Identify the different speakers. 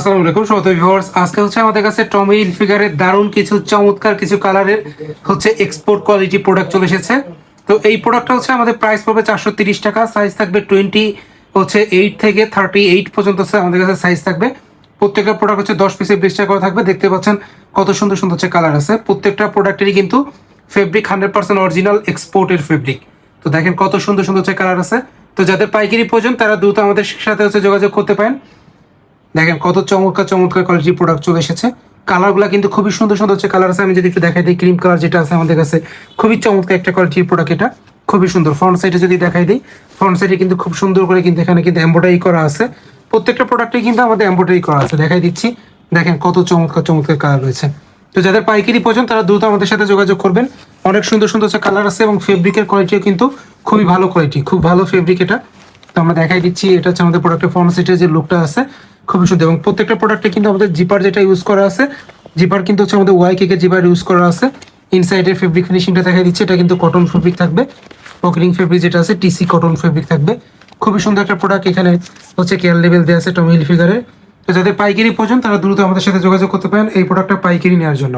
Speaker 1: আসসালামু আলাইকুম সমস্ত ভিউয়ার্স। আজকে হচ্ছে আমাদের কাছে টমি ফিগারের দারুণ কিছু চমৎকার কিছু কালারের হচ্ছে এক্সপোর্ট কোয়ালিটি প্রোডাক্ট চলে এসেছে। তো এই প্রোডাক্টটা হচ্ছে আমাদের প্রাইস পড়বে চারশো তিরিশ টাকা সাইজ থাকবে টোয়েন্টি হচ্ছে এইট থেকে থার্টি এইট পর্যন্ত আমাদের কাছে সাইজ থাকবে। প্রত্যেকটা প্রোডাক্ট হচ্ছে দশ পিসের বিশ টাকা করে থাকবে। দেখতে পাচ্ছেন কত সুন্দর সুন্দর হচ্ছে কালার আছে। প্রত্যেকটা প্রোডাক্টেরই কিন্তু ফেব্রিক হান্ড্রেড পার্সেন্ট অরিজিনাল এক্সপোর্টের ফেব্রিক তো দেখেন কত সুন্দর সুন্দর হচ্ছে কালার আছে। তো যাদের পাইকারি প্রয়োজন, তারা দ্রুত আমাদের সাথে হচ্ছে যোগাযোগ করতে পারেন। দেখেন কত চমৎকার চমৎকার কোয়ালিটির প্রোডাক্ট চলে এসেছে। কালারগুলো কিন্তু খুবই সুন্দর সুন্দর হচ্ছে। কালার আছে, আমি যদি একটু দেখাই দিই ক্রিম কালার যেটা আছে আমাদের কাছে, খুবই চমৎকার একটা কোয়ালিটির প্রোডাক্ট এটা। খুবই সুন্দর। ফ্রন্ট সাইডে যদি দেখাই দিই ফ্রন্ট সাইডে কিন্তু খুব সুন্দর করে কিন্তু এখানে কিন্তু এম্ব্রয়ডারি করা আছে। প্রত্যেকটা প্রোডাক্টে কিন্তু আমাদের এম্ব্রয়ডারি করা আছে। দেখাই দিচ্ছি। দেখেন কত চমৎকার চমৎকার কালার রয়েছে। তো যাদের পাইকারি প্রয়োজন তারা দ্রুত আমাদের সাথে যোগাযোগ করবেন। অনেক সুন্দর সুন্দর কালার আছে এবং ফেব্রিকের কোয়ালিটিও কিন্তু খুবই ভালো কোয়ালিটি খুব ভালো ফেব্রিক এটা। তো আমরা দেখাই দিচ্ছি, এটা হচ্ছে আমাদের প্রোডাক্টের ফ্রন্ট সাইডের যে লুকটা আছে। খুবই সুন্দর এবং প্রত্যেকটা প্রোডাক্টে কিন্তু আমাদের জিপার যেটা ইউজ করা আছে জিপার কিন্তু হচ্ছে আমাদের ওয়াই কেকের জিপার ইউজ করা আছে। ইনসাইডের ফেব্রিক ফিনিশিংটা দেখা দিচ্ছে, এটা কিন্তু কটন ফেব্রিক থাকবে। পকেটিং ফেব্রিক যেটা আছে টিসি কটন ফেব্রিক থাকবে। খুবই সুন্দর একটা প্রোডাক্ট এখানে হচ্ছে কেয়ার লেভেল দেওয়া আছে টমিল ফিগারে তো যাদের পাইকারি প্রয়োজন, তারা দ্রুত আমাদের সাথে যোগাযোগ করতে পারেন এই প্রোডাক্টটা পাইকারি নেওয়ার জন্য।